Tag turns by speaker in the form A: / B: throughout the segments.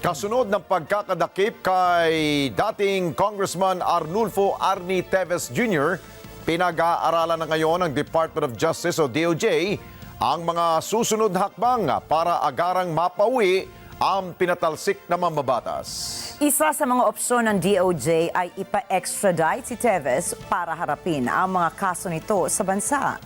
A: Kasunod ng pagkakadakip kay dating Congressman Arnulfo Arni Teves Jr., pinag-aaralan na ngayon ng Department of Justice o DOJ ang mga susunod hakbang para agarang mapauwi ang pinatalsik na mambabatas.
B: Isa sa mga opsyon ng DOJ ay ipa-extradite si Teves para harapin ang mga kaso nito sa bansa.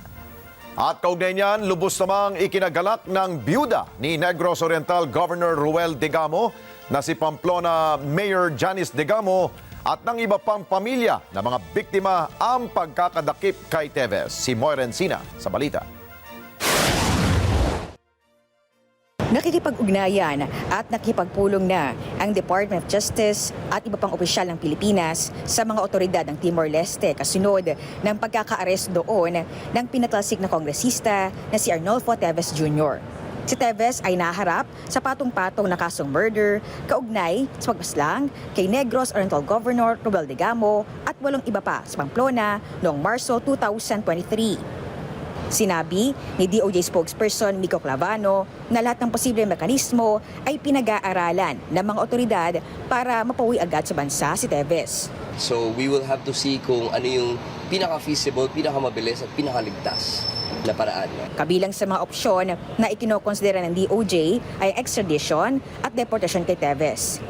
A: At kaugnay niyan, lubos namang ikinagalak ng byuda ni Negros Oriental Governor Ruel Degamo na si Pamplona Mayor Janice Degamo at ng iba pang pamilya na mga biktima ang pagkakadakip kay Teves. Si Moira Encina sa balita.
C: Nakikipag-ugnayan at nakikipagpulong na ang Department of Justice at iba pang opisyal ng Pilipinas sa mga otoridad ng Timor-Leste kasunod ng pagkaka-arrest doon ng pinatalsik na kongresista na si Arnolfo Teves Jr. Si Teves ay naharap sa patong-patong na kasong murder, kaugnay sa pagpaslang kay Negros Oriental Governor Robel Degamo at walong iba pa sa Pamplona noong Marso 2023. Sinabi ni DOJ spokesperson Mico Clavano na lahat ng posibleng mekanismo ay pinag-aaralan ng mga otoridad para mapauwi agad sa bansa si Teves.
D: So we will have to see kung ano yung pinaka-feasible, pinaka-mabilis at pinakaligtas na paraan.
C: Kabilang sa mga opsyon na ikinokonsidera ng DOJ ay extradition at deportation kay Teves.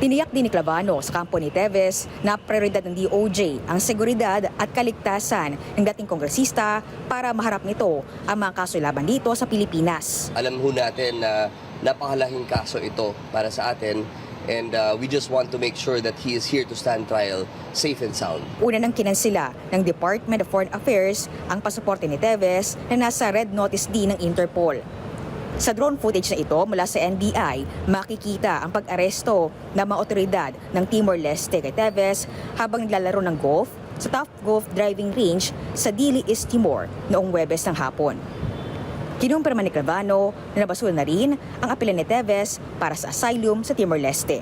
C: Tiniyak din ni Clavano sa kampo ni Teves na prioridad ng DOJ ang seguridad at kaligtasan ng dating kongresista para maharap nito ang mga kaso laban dito sa Pilipinas.
D: Alam ho natin na napakalahing kaso ito para sa atin and uh, we just want to make sure that he is here to stand trial safe and sound.
C: Una nang kinansila ng Department of Foreign Affairs ang pasaporte ni Teves na nasa red notice din ng Interpol. Sa drone footage na ito mula sa NBI, makikita ang pag-aresto ng mga otoridad ng Timor-Leste kay Teves habang naglalaro ng golf sa Top Golf Driving Range sa Dili East Timor noong Webes ng hapon. Kinumpirma ni Clavano na nabasul na rin ang apela ni Teves para sa asylum sa Timor-Leste.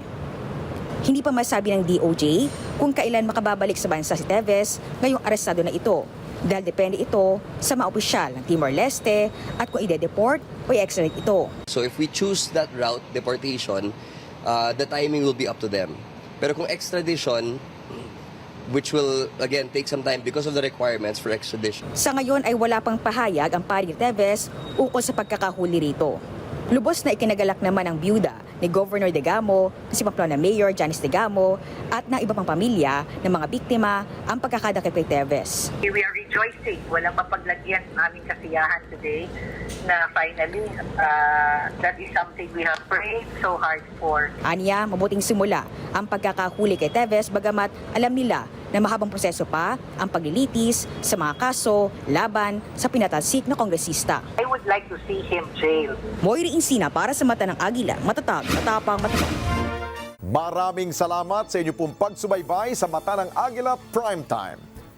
C: Hindi pa masabi ng DOJ kung kailan makababalik sa bansa si Teves ngayong arestado na ito dahil depende ito sa mga opisyal ng Timor-Leste at kung ide-deport o i-extradite ito.
D: So if we choose that route, deportation, uh, the timing will be up to them. Pero kung extradition, which will again take some time because of the requirements for extradition.
C: Sa ngayon ay wala pang pahayag ang pari ni Teves ukol sa pagkakahuli rito. Lubos na ikinagalak naman ang byuda ni Governor Degamo, si Pamplona Mayor Janice Degamo at ng iba pang pamilya ng mga biktima ang pagkakadakip kay Teves.
E: We are rejoicing. Walang mapaglagyan ng aming kasiyahan today na finally, uh, that is something we have prayed so hard for.
C: Anya, mabuting simula ang pagkakahuli kay Teves bagamat alam nila na mahabang proseso pa ang paglilitis sa mga kaso laban sa pinatalsik na kongresista.
E: I would like to see him jailed.
C: Moira Insina para sa mata ng Agila, matatag, matapang, matatag.
A: Maraming salamat sa inyo pong pagsubaybay sa Mata ng Agila Primetime.